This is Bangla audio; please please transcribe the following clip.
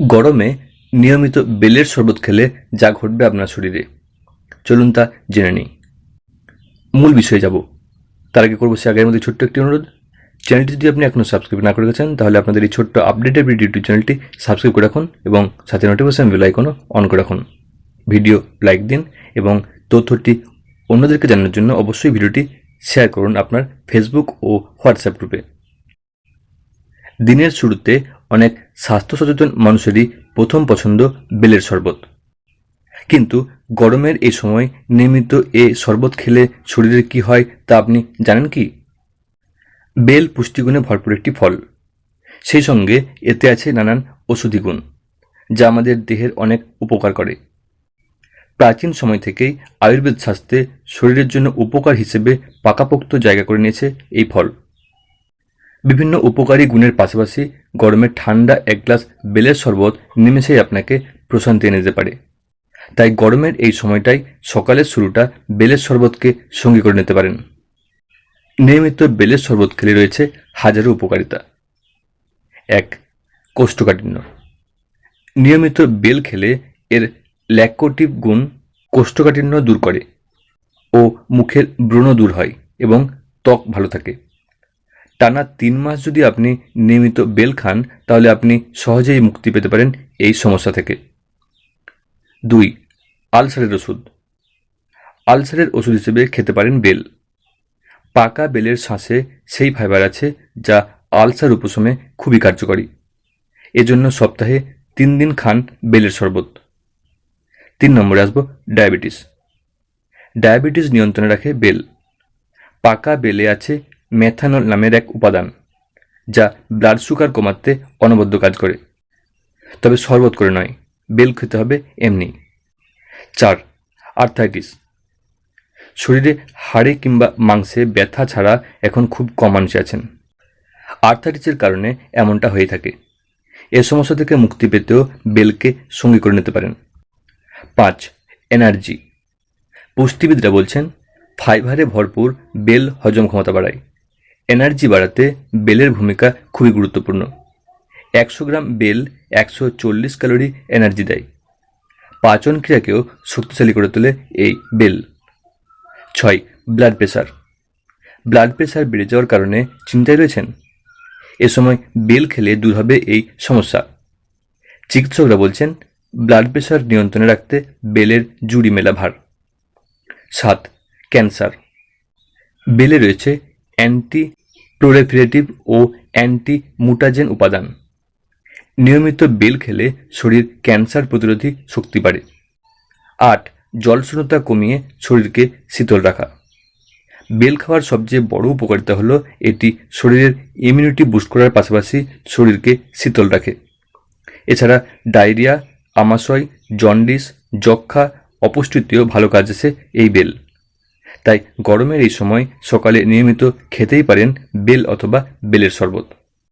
গরমে নিয়মিত বেলের শরবত খেলে যা ঘটবে আপনার শরীরে। চলুন তা জেনে নিই। মূল বিষয়ে যাব। তার আগে করব সে আগের মধ্যে ছোট্ট একটি অনুরোধ। চ্যানেলটি যদি আপনি এখনও সাবস্ক্রাইব না করে গেছেন, তাহলে আপনাদের এই ছোট্ট আপডেটেড ভিডিও ইউটিউব চ্যানেলটি সাবস্ক্রাইব করে রাখুন এবং সাথে নোটিফিকেশন বেল আইকনও অন করে রাখুন। ভিডিও লাইক দিন এবং তথ্যটি অন্যদেরকে জানানোর জন্য অবশ্যই ভিডিওটি শেয়ার করুন আপনার ফেসবুক ও হোয়াটসঅ্যাপ গ্রুপে দিনের শুরুতে অনেক স্বাস্থ্য সচেতন মানুষেরই প্রথম পছন্দ বেলের শরবত। কিন্তু গরমের এই সময় নিয়মিত এ শরবত খেলে শরীরের কি হয় তা আপনি জানেন কি? বেল পুষ্টিগুণে ভরপুর একটি ফল। সেই সঙ্গে এতে আছে নানান ওষুধি গুণ, যা আমাদের দেহের অনেক উপকার করে। প্রাচীন সময় থেকেই আয়ুর্বেদ শাস্ত্রে শরীরের জন্য উপকার হিসেবে পাকাপোক্ত জায়গা করে নিয়েছে এই ফল। বিভিন্ন উপকারী গুণের পাশাপাশি গরমে ঠান্ডা এক গ্লাস বেলের শরবত নিমেষেই আপনাকে প্রশান্তি এনে দিতে পারে। তাই গরমের এই সময়টাই সকালের শুরুটা বেলের শরবতকে সঙ্গী করে নিতে পারেন। নিয়মিত বেলের শরবত খেলে রয়েছে হাজারো উপকারিতা। এক, কোষ্ঠকাঠিন্য। নিয়মিত বেল খেলে এর ল্যাকোটিভ গুণ কোষ্ঠকাঠিন্য দূর করে ও মুখের ব্রণ দূর হয় এবং ত্বক ভালো থাকে। টানা তিন মাস যদি আপনি নিয়মিত বেল খান, তাহলে আপনি সহজেই মুক্তি পেতে পারেন এই সমস্যা থেকে। দুই, আলসারের ওষুধ। আলসারের ওষুধ হিসেবে খেতে পারেন বেল। পাকা বেলের শ্বাসে সেই ফাইবার আছে যা আলসার উপশমে খুবই কার্যকরী। এজন্য সপ্তাহে তিন দিন খান বেলের শরবত। তিন নম্বরে আসব ডায়াবেটিস। ডায়াবেটিস নিয়ন্ত্রণে রাখে বেল। পাকা বেলে আছে মেথানল নামের এক উপাদান, যা ব্লাড সুগার কমাতে অনবদ্য কাজ করে। তবে শরবত করে নয়, বেল খেতে হবে এমনি। চার আর্থাইটিস শরীরে হাড়ে কিংবা মাংসে ব্যথা ছাড়া এখন খুব কম মানুষ আছেন। আর্থাইটিসের কারণে এমনটা হয়ে থাকে। এ সমস্যা থেকে মুক্তি পেতেও বেলকে সঙ্গী করে নিতে পারেন। পাঁচ এনার্জি পুষ্টিবিদরা বলছেন ফাইবারে ভরপুর বেল হজম ক্ষমতা বাড়ায়। এনার্জি বাড়াতে বেলের ভূমিকা খুবই গুরুত্বপূর্ণ। একশো গ্রাম বেল একশো চল্লিশ ক্যালোরি এনার্জি দেয়। পাচন ক্রিয়াকেও শক্তিশালী করে তোলে এই বেল। ছয়, ব্লাড প্রেশার ব্লাড প্রেশার বেড়ে যাওয়ার কারণে চিন্তায় রয়েছেন? এ সময় বেল খেলে দূর হবে এই সমস্যা। চিকিৎসকরা বলছেন, ব্লাড প্রেশার নিয়ন্ত্রণে রাখতে বেলের জুড়ি মেলা ভার। সাত, ক্যান্সার। বেলে রয়েছে অ্যান্টি প্রোরেফিরেটিভ ও অ্যান্টি মুটাজেন উপাদান। নিয়মিত বেল খেলে শরীর ক্যান্সার প্রতিরোধী শক্তি বাড়ে। আট, জলশূন্যতা কমিয়ে শরীরকে শীতল রাখা। বেল খাওয়ার সবচেয়ে বড় উপকারিতা হলো এটি শরীরের ইমিউনিটি বুস্ট করার পাশাপাশি শরীরকে শীতল রাখে। এছাড়া ডায়রিয়া, আমাশয়, জন্ডিস যক্ষা অপুষ্টিতেও ভালো কাজ আসে এই বেল। তাই গরমের এই সময় সকালে নিয়মিত খেতেই পারেন বেল অথবা বেলের শরবত।